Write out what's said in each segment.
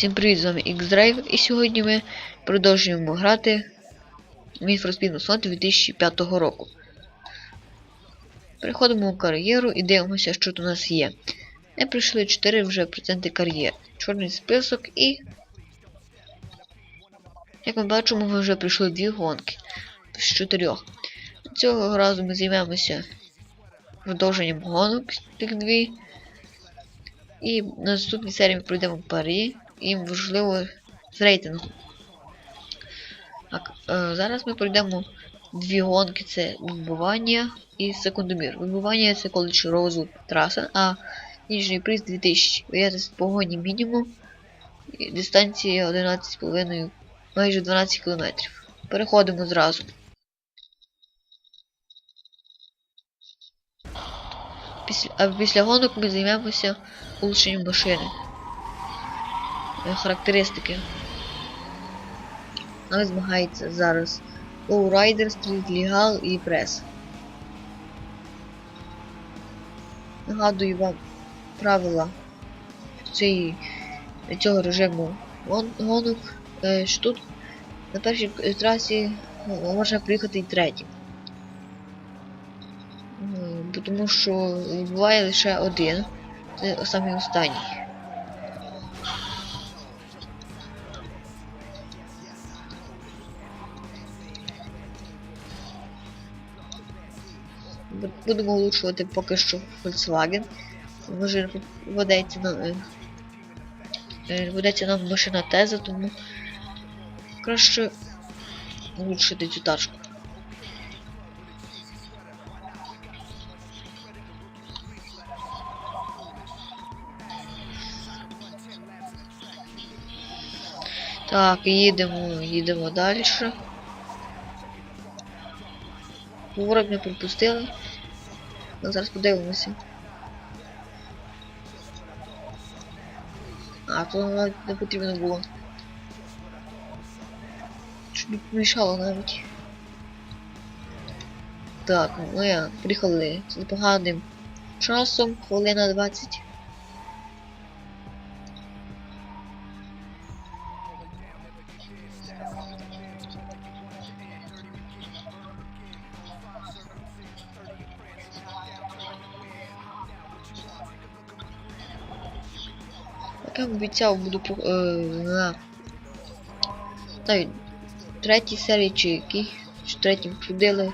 Всім привіт, з вами X-Drive і сьогодні ми продовжуємо грати в Most Wanted 2005 року. Переходимо у кар'єру і дивимося, що тут у нас є. Ми пройшли 4 вже проценти кар'єри. Чорний список і. Як ми бачимо, ми вже пройшли дві гонки з чотирьох. Цього разу ми займемося продовженням гонок тих дві. І на наступній серії ми пройдемо парі і, можливо, з рейтингу. Так, е, зараз ми пройдемо дві гонки: це вибування і секундомір. Вибування це коледж Роузу траса, а ніжній приз 2000. Виявити погоні мінімум. І дистанція 11,5, майже 12 км. Переходимо зразу. Після, а після гонок ми займемося улучшенням машини. Е, Характеристики. Але змагається зараз Lowrider, Street Legal і Press. Нагадую вам правила цієї, цього режиму гонок. Е, що тут на першій е, трасі ну, можна приїхати і третім. М, бо Тому що буває лише один. Це самий останній. Будемо улучшувати поки що Volkswagen. Може ведеться нам, е, е, ведеться нам машина Теза, тому краще улучшити цю тачку. Так, їдемо, їдемо далі. Ворог не пропустили. Ну, зараз подивимося. А, то навіть не потрібно було. Щоб не помішало навіть. Так, ми приїхали з непоганим часом, хвилина 20. Як я обіцяв, буду е, на третій серії чи який, чи третій ходили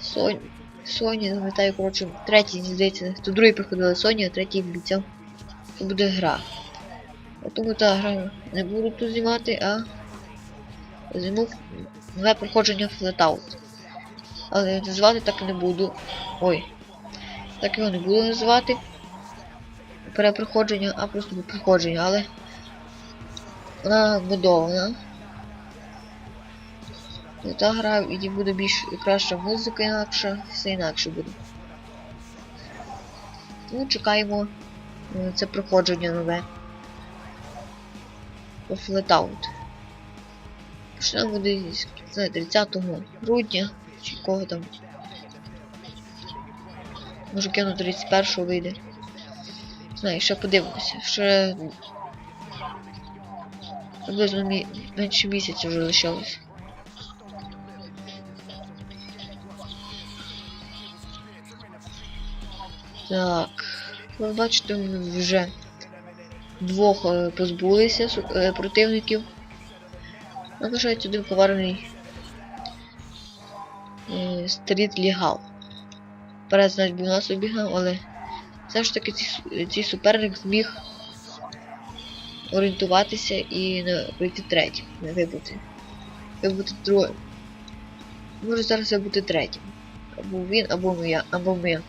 Соні, Соні, не коротше, третій, здається, то другий приходили Соні, а третій обіцяв, що буде гра. А Тому та гра не буду тут знімати, а зніму нове проходження Flatout. Але називати так і не буду. Ой. Так його не буду називати перепроходження, а просто проходження, але вона будована. І та гра і буде більш краща музика інакша, все інакше буде. Тому чекаємо це проходження нове. По Flatout. Почнемо буде з 30 грудня, чи кого там. Може кину 31 вийде. Знаю, ще подивимося. Ще приблизно мі... менше місяця вже лишилось. Так. Ви бачите, ми вже двох е, позбулися е, противників. Залишається один коварний е, стріт легал. Перед навіть був нас обігав, але все ж таки цей, су- цей суперник зміг орієнтуватися і не пройти третім, не вибути. Вибути другим. Може зараз вибути третім. Або він, або я, або ми.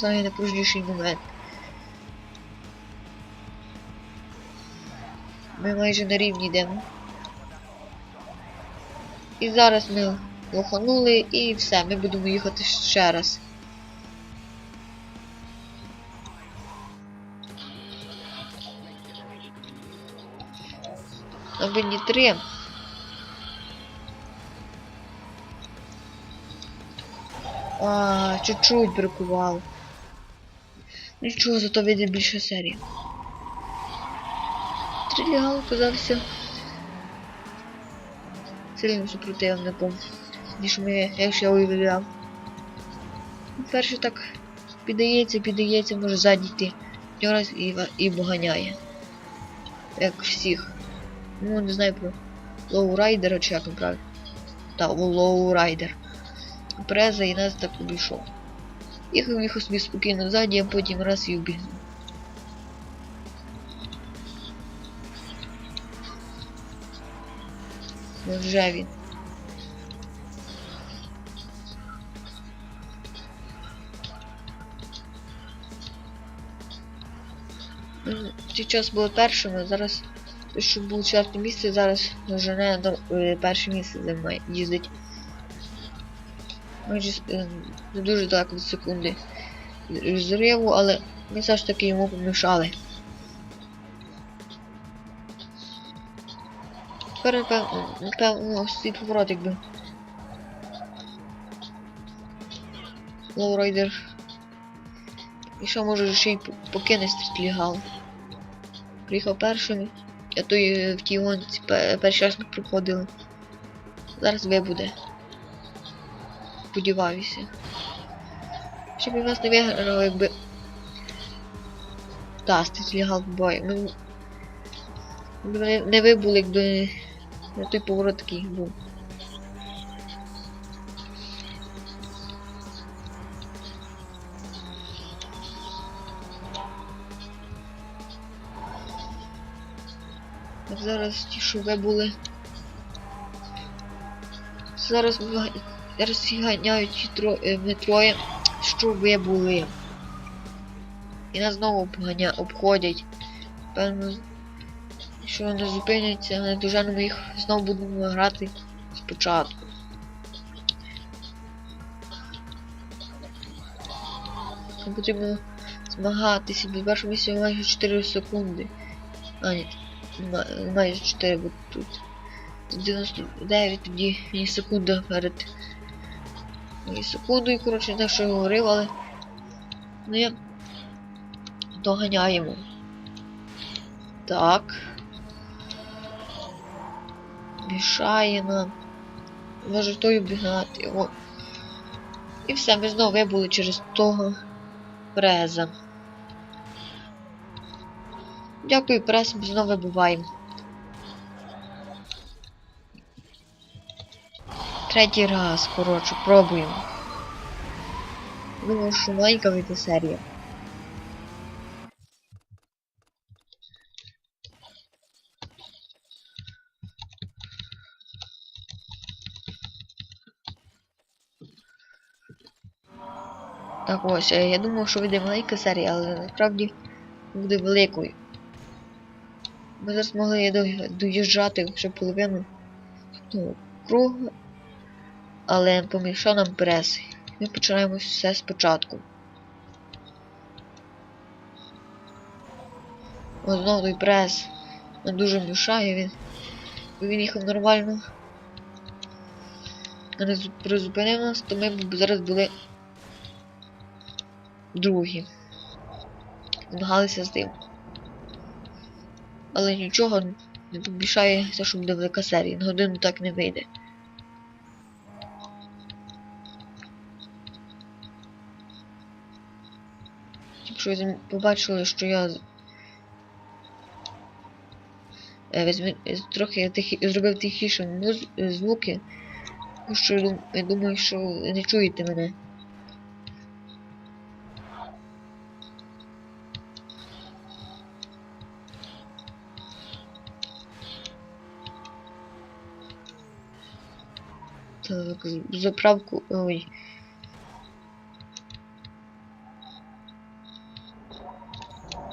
Це найнапружніший момент. Ми майже на рівні йдемо. І зараз ми лоханули і все, ми будемо їхати ще раз. Аби не три. А, чуть-чуть бракувало. Нічого, зато вийде більше серії. Трилігал оказався сильним супротивником, ніж ми, якщо я уявляв. Перший так піддається, піддається, може ззаді йти. Раз і, і поганяє. Як всіх. Ну, не знаю про лоурайдера чи як він правильно. Та, лоурайдер. Преза і нас так обійшов. Їхав їхав собі спокійно ззаді, а потім раз і вбігнув. Невже він? Ну, час було першими, зараз той, що був четверте місце, зараз вже не до е, перше місце займає, їздить. Майже е, не дуже далеко від секунди зриву, але ми все ж таки йому помішали. Тепер напевно, напевно свій поворот, якби. Лоурайдер. І що може ще й по- покине стрітлігал. Приїхав першим, а то в тій гонці перший раз ми проходили. Зараз вибуде. Сподіваюся. Щоб він нас не виграв, якби. Та, стрітлігал бой. Ми ми не, не вибули, якби на той поворот такий був. Зараз ті, що. Зараз ми- зараз всі ганяють тро, е, ми троє, що вибули. І нас знову обганя, обходять. Певно, Якщо вони зупиняться, не доженемо їх, знову будемо грати спочатку. Потрібно змагатися, бо в першому майже 4 секунди. А, ні, майже 4, бо тут 99, тоді мені секунда перед. Мені секундою, коротше, не те, що я говорив, але. Я доганяємо. Так. Мішає нам. Може той обігнати. О. І все, ми знову вибули через того преза. Дякую, прес, знову вибуваємо. Третій раз, коротше, пробуємо. Думаю, що маленька вийде серія. Так ось, е, я думав, що вийде маленька серія, але насправді буде великою. Ми зараз могли доїжджати вже половину того кругу, але помішав нам прес. Ми починаємо все спочатку. Ось знову той прес. Він дуже мішає, він. Він їхав нормально. Не призупинив нас, то ми б зараз були другі. Змагалися з ним. Але нічого не помішає те, що буде велика серія. На годину так не вийде. Якщо ви побачили, що я е, е, трохи тихі, зробив тихіше звуки, що я думаю, що не чуєте мене. Так, з- заправку. Ой.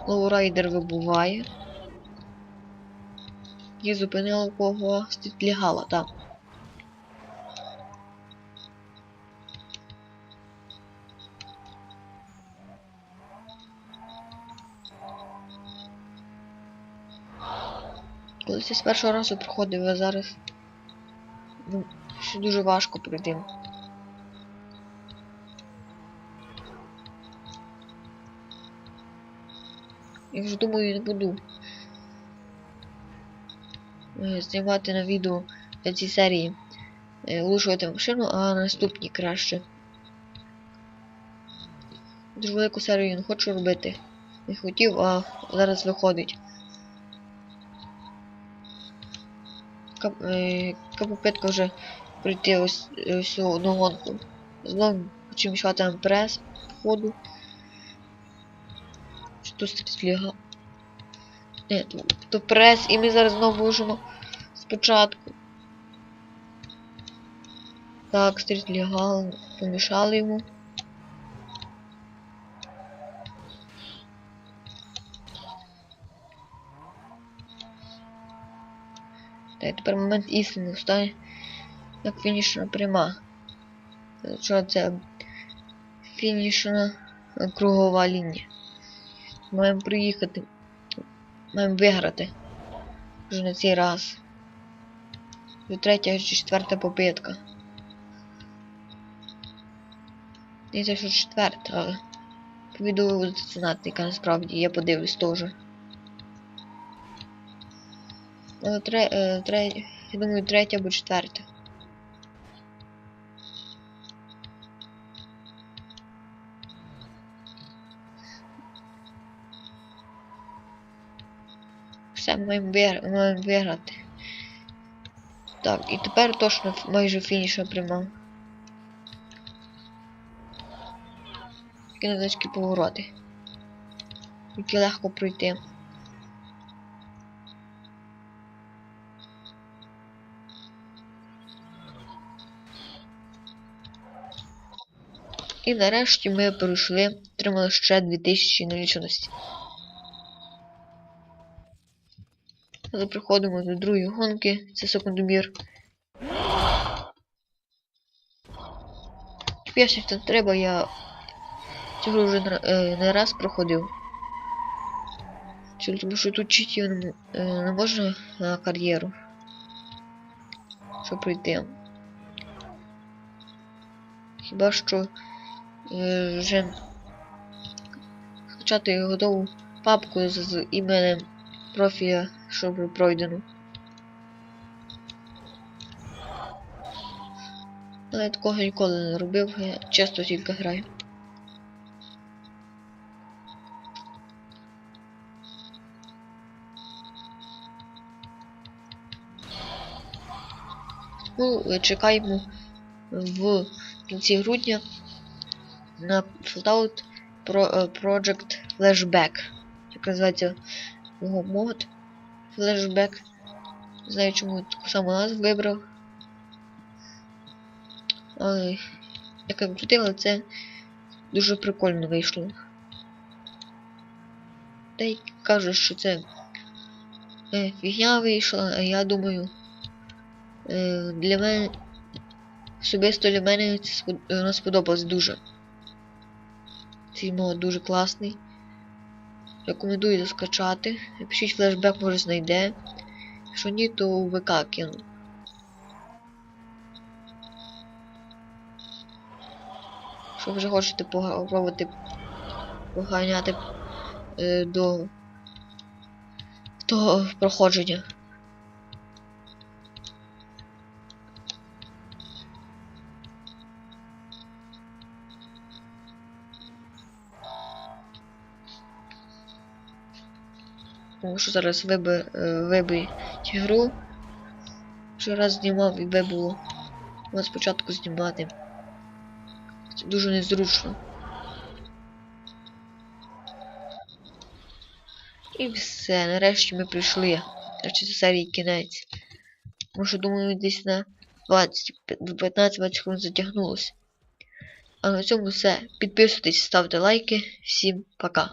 Лоурайдер вибуває. І зупинила кого лягала, так. Колись я з першого разу проходив, а зараз. Ну, дуже важко пройти. Я вже думаю, не буду е, знімати на відео на цій серії. е, Влушувати машину, а на наступній краще. Дуже велику серію не хочу робити. Не хотів, а зараз виходить. Е, яка попитка вже пройти ось, цю одну гонку. Знову мішати там прес ходу. Що тут стріляга? Ні, то, то прес, і ми зараз знову можемо спочатку. Так, стріт легал, помішали йому. Та й тепер момент істини встане як фінішна пряма. Що це фінішна кругова лінія. Маємо приїхати. Маємо виграти. Вже на цей раз. Вже третя чи четверта попитка. І це що четверта, але по відео ви будете знати, яка насправді я подивлюсь теж. Але тре, е, тре, я думаю, третя або четверта. Все, маємо, вигра... маємо виграти. Так, і тепер точно майже фінішна пряма. Такі невеличкі повороти. Які легко пройти. І нарешті ми пройшли, отримали ще 2000 наліченості. Але приходимо до другої гонки, це секундомір. Якщо це треба, я цю гру вже е, не раз проходив. Чому тому що тут читів не, е, не можна на кар'єру. Щоб пройти. Хіба що е, вже скачати готову папку з, з іменем профіля, щоб пройдено. Але я такого ніколи не робив, я часто тільки граю. Ну, чекаємо в кінці грудня на Fallout е, Project Flashback. Як називається його мод Flashback. Не знаю, чому таку саму назву вибрав. Але як я крутила, це дуже прикольно вийшло. Та й кажуть, що це е, фігня вийшла, а я думаю. Е, для мене особисто для мене це спод- сподобалось дуже. Мод дуже класний. Рекомендую заскачати. Пишіть флешбек, може знайде. Якщо ні, то у ВК кину. Якщо вже хочете попробувати поганяти е, до того проходження. Тому що зараз виби, е, вибить гру. Вже раз знімав і вибуло. Треба спочатку знімати. Це дуже незручно. І все, нарешті ми прийшли. Нарешті це серії кінець. Може, думаю, десь на 15-20 хвилин затягнулося. А на цьому все. Підписуйтесь, ставте лайки. Всім пока.